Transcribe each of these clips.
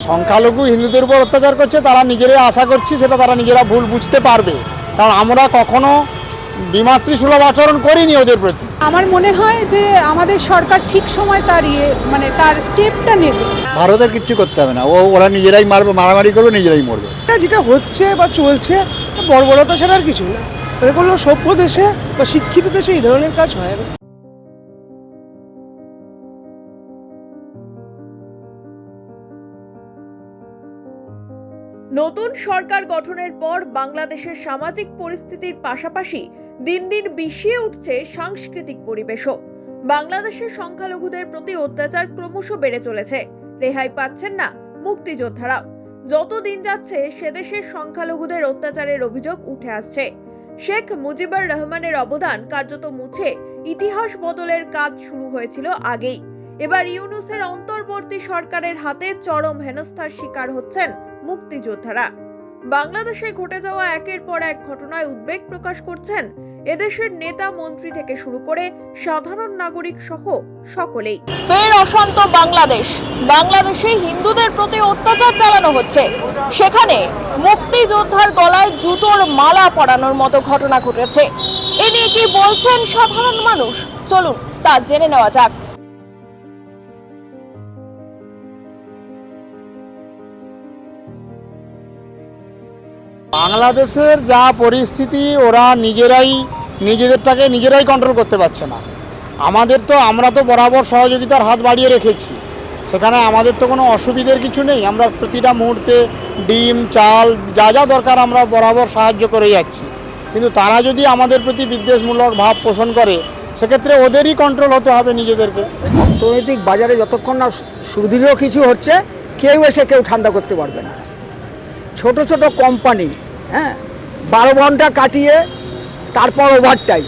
সংখ্যালঘু হিন্দুদের উপর অত্যাচার করছে তারা নিজেরাই আশা করছি সেটা তারা নিজেরা ভুল বুঝতে পারবে। কারণ আমরা কখনো বিমাতৃসুলভ আচরণ করিনি ওদের প্রতি। আমার মনে হয় যে আমাদের সরকার ঠিক সময় তার ইয়ে মানে তার স্টেপটা নেবে। ভারতের কিচ্ছু করতে হবে না। ও ওরা নিজেরাই মারবে মারামারি করবে নিজেরাই মরবে। যেটা হচ্ছে বা চলছে বর্বরতা ছাড়া আর কিছু না। কোনো সভ্য দেশে বা শিক্ষিত দেশে এই ধরনের কাজ হয় নতুন সরকার গঠনের পর বাংলাদেশের সামাজিক পরিস্থিতির পাশাপাশি দিন দিন বিষিয়ে উঠছে সাংস্কৃতিক পরিবেশও। বাংলাদেশের সংখ্যালঘুদের প্রতি অত্যাচার ক্রমশ বেড়ে চলেছে। রেহাই পাচ্ছেন না মুক্তিযোদ্ধারাও যত দিন যাচ্ছে সেদেশের সংখ্যালঘুদের অত্যাচারের অভিযোগ উঠে আসছে। শেখ মুজিবুর রহমানের অবদান কার্যত মুছে ইতিহাস বদলের কাজ শুরু হয়েছিল আগেই। এবার ইউনুসের অন্তর্বর্তী সরকারের হাতে চরম হেনস্থার শিকার হচ্ছেন মুক্তিযোদ্ধারা। বাংলাদেশে ঘটে যাওয়া একের পর এক ঘটনায় উদ্বেগ প্রকাশ করছেন এদেশের নেতা মন্ত্রী থেকে শুরু করে সাধারণ নাগরিক সহ সকলেই। ফের অশান্ত বাংলাদেশ। বাংলাদেশে হিন্দুদের প্রতি অত্যাচার চালানো হচ্ছে। সেখানে মুক্তিযোদ্ধার গলায় জুতোর মালা পরানোর মতো ঘটনা ঘটেছে। এ নিয়ে কি বলছেন সাধারণ মানুষ? চলুন তা জেনে নেওয়া যাক। বাংলাদেশের যা পরিস্থিতি, ওরা নিজেরাই, নিজেদেরটাকে নিজেরাই কন্ট্রোল করতে পারছে না। আমাদের তো, আমরা তো বরাবর সহযোগিতার হাত বাড়িয়ে রেখেছি। সেখানে আমাদের তো কোনো অসুবিধের কিছু নেই। আমরা প্রতিটা মুহূর্তে ডিম, চাল, যা যা দরকার আমরা বরাবর সাহায্য করে যাচ্ছি। কিন্তু তারা যদি আমাদের প্রতি বিদ্বেষমূলক ভাব পোষণ করে, সেক্ষেত্রে ওদেরই কন্ট্রোল হতে হবে নিজেদেরকে। অর্থনৈতিক বাজারে যতক্ষণ না সুদৃঢ় কিছু হচ্ছে, কেউ এসে কেউ ঠান্ডা করতে পারবে না। ছোট ছোট কোম্পানি হ্যাঁ? বারো ঘণ্টা কাটিয়ে তারপর ওভারটাইম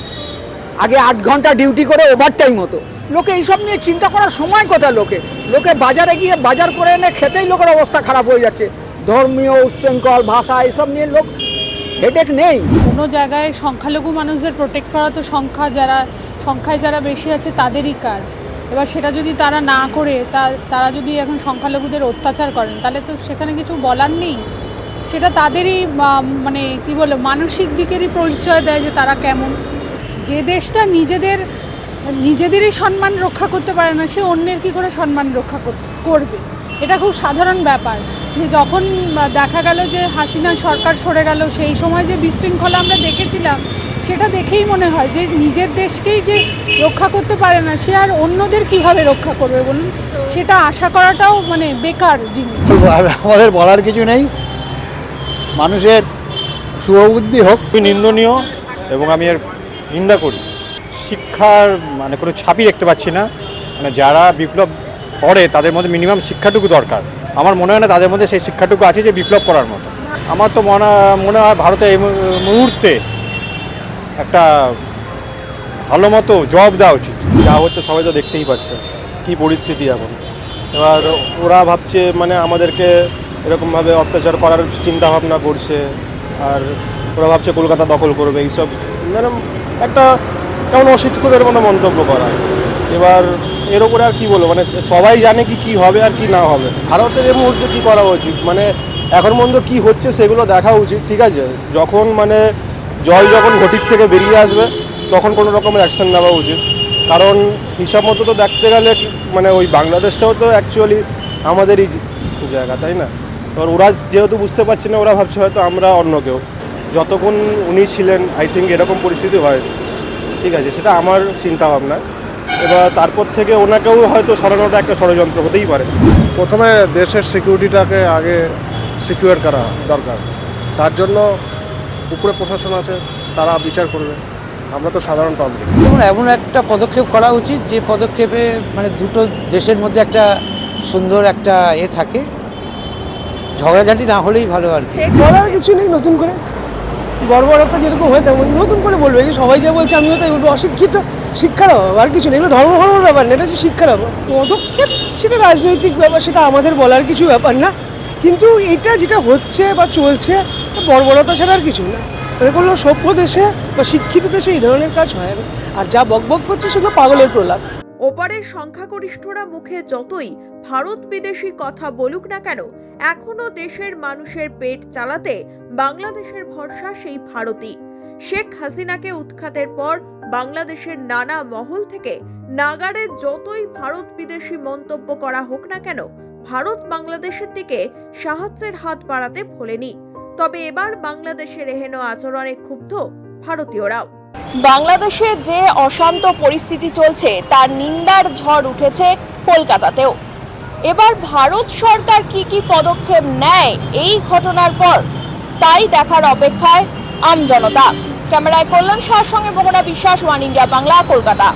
আগে আট ঘণ্টা ডিউটি করে ওভারটাইম হতো। লোকে এইসব নিয়ে চিন্তা করার সময় কোথায় লোকে? লোকে বাজারে গিয়ে বাজার করে এনে খেতেই লোকের অবস্থা খারাপ হয়ে যাচ্ছে। ধর্মীয় উচ্ছৃঙ্খল, ভাষা, এইসব নিয়ে লোক হেডেক নেই। কোনো জায়গায় সংখ্যালঘু মানুষদের প্রোটেক্ট করা তো সংখ্যা, যারা সংখ্যায় যারা বেশি আছে তাদেরই কাজ। এবার সেটা যদি তারা না করে তারা যদি এখন সংখ্যালঘুদের অত্যাচার করেন, তাহলে তো সেখানে কিছু বলার নেই। সেটা তাদেরই মানে কি বলে, মানসিক দিকেরই পরিচয় দেয় যে তারা কেমন। যে দেশটা নিজেদের, নিজেদেরই সম্মান রক্ষা করতে পারে না, সে অন্যের কি করে সম্মান রক্ষা কর- করবে? এটা খুব সাধারণ ব্যাপার। যে যখন দেখা গেল যে হাসিনা সরকার সরে গেল, সেই সময় যে বিশৃঙ্খলা আমরা দেখেছিলাম, সেটা দেখেই মনে হয় যে নিজের দেশকেই যে রক্ষা করতে পারে না, সে আর অন্যদের কীভাবে রক্ষা করবে বলুন? সেটা আশা করাটাও মানে বেকার জিনিস। আমাদের বলার কিছু নেই। মানুষের শুভবুদ্ধি হোক। খুবই নিন্দনীয় এবং আমি এর নিন্দা করি। শিক্ষার মানে কোনো ছাপই দেখতে পাচ্ছি না। মানে যারা বিপ্লব করে তাদের মধ্যে মিনিমাম শিক্ষাটুকু দরকার। আমার মনে হয় না তাদের মধ্যে সেই শিক্ষাটুকু আছে যে বিপ্লব করার মতো। আমার তো মনে মনে হয় ভারতে এই মুহূর্তে একটা ভালো মতো জব দেওয়া উচিত। যা হচ্ছে সবাই তো দেখতেই পাচ্ছে। কি পরিস্থিতি এখন? এবার ওরা ভাবছে মানে আমাদেরকে এরকমভাবে অত্যাচার করার চিন্তা ভাবনা করছে আর ওরা ভাবছে কলকাতা দখল করবে এইসব। মানে একটা কেমন অশিক্ষিতদের মতো মন্তব্য করা। এবার এর উপরে আর কি বলব? মানে সবাই জানে কি কি হবে আর কি না হবে। ভারতের এই মুহূর্তে কি করা উচিত? মানে এখন পর্যন্ত কি হচ্ছে সেগুলো দেখা উচিত, ঠিক আছে? যখন মানে জল যখন ঘটির থেকে বেরিয়ে আসবে, তখন কোনো রকমের অ্যাকশন নেওয়া উচিত। কারণ হিসাব মতো তো দেখতে গেলে মানে ওই বাংলাদেশটাও তো অ্যাকচুয়ালি আমাদেরই জায়গা, তাই না? এবার ওরা যেহেতু বুঝতে পারছে না ওরা ভাবছে হয়তো আমরা অন্য কেউ। যতক্ষণ উনি ছিলেন আই থিঙ্ক এরকম পরিস্থিতি হয়। ঠিক আছে সেটা আমার চিন্তা ভাবনা এবার তারপর থেকে ওনাকেও হয়তো সরানোটা একটা ষড়যন্ত্র হতেই পারে। প্রথমে দেশের সিকিউরিটিটাকে আগে সিকিউর করা দরকার। তার জন্য উপরে প্রশাসন আছে তারা বিচার করবে। আমরা তো সাধারণ পাবলিক এমন একটা পদক্ষেপ করা উচিত যে পদক্ষেপে মানে দুটো দেশের মধ্যে একটা সুন্দর একটা এ থাকে। ঝগড়াঝাটি না হলেই ভালো আর কি। বলার কিছু নেই নতুন করে। বর্বরতা যেরকম হয় তেমন নতুন করে বলবে। এই সবাই যে বলছে আমিও তাই বলব। অশিক্ষিত শিক্ষার অভাব আর কিছু নেই। এগুলো ধর্ম ধর্মের ব্যাপার না এটা হচ্ছে শিক্ষার অভাব। পদক্ষেপ সেটা রাজনৈতিক ব্যাপার সেটা আমাদের বলার কিছু ব্যাপার না। কিন্তু এটা যেটা হচ্ছে বা চলছে বর্বরতা ছাড়া আর কিছু না। কোনো সভ্য দেশে বা শিক্ষিত দেশে এই ধরনের কাজ হয় না। আর যা বকবক করছে সেগুলো পাগলের প্রলাপ। ওপারের সংখ্যাগরিষ্ঠরা মুখে যতই ভারত বিদেশি কথা বলুক না কেন এখনও দেশের মানুষের পেট চালাতে বাংলাদেশের ভরসা সেই ভারতই। শেখ হাসিনাকে উৎখাতের পর বাংলাদেশের নানা মহল থেকে নাগারে যতই ভারত বিদেশি মন্তব্য করা হোক না কেন, ভারত বাংলাদেশের দিকে সাহায্যের হাত বাড়াতে ভোলেনি। তবে এবার বাংলাদেশের এহেন আচরণে ক্ষুব্ধ ভারতীয়রাও। বাংলাদেশে যে অশান্ত পরিস্থিতি চলছে, তার নিন্দার ঝড় উঠেছে কলকাতাতেও। এবার ভারত সরকার কি কি পদক্ষেপ নেয় এই ঘটনার পর তাই দেখার অপেক্ষায় আমজনতা ক্যামেরায় কল্যাণ শাহর সঙ্গে মোহনা বিশ্বাস, ওয়ান ইন্ডিয়া বাংলা, কলকাতা।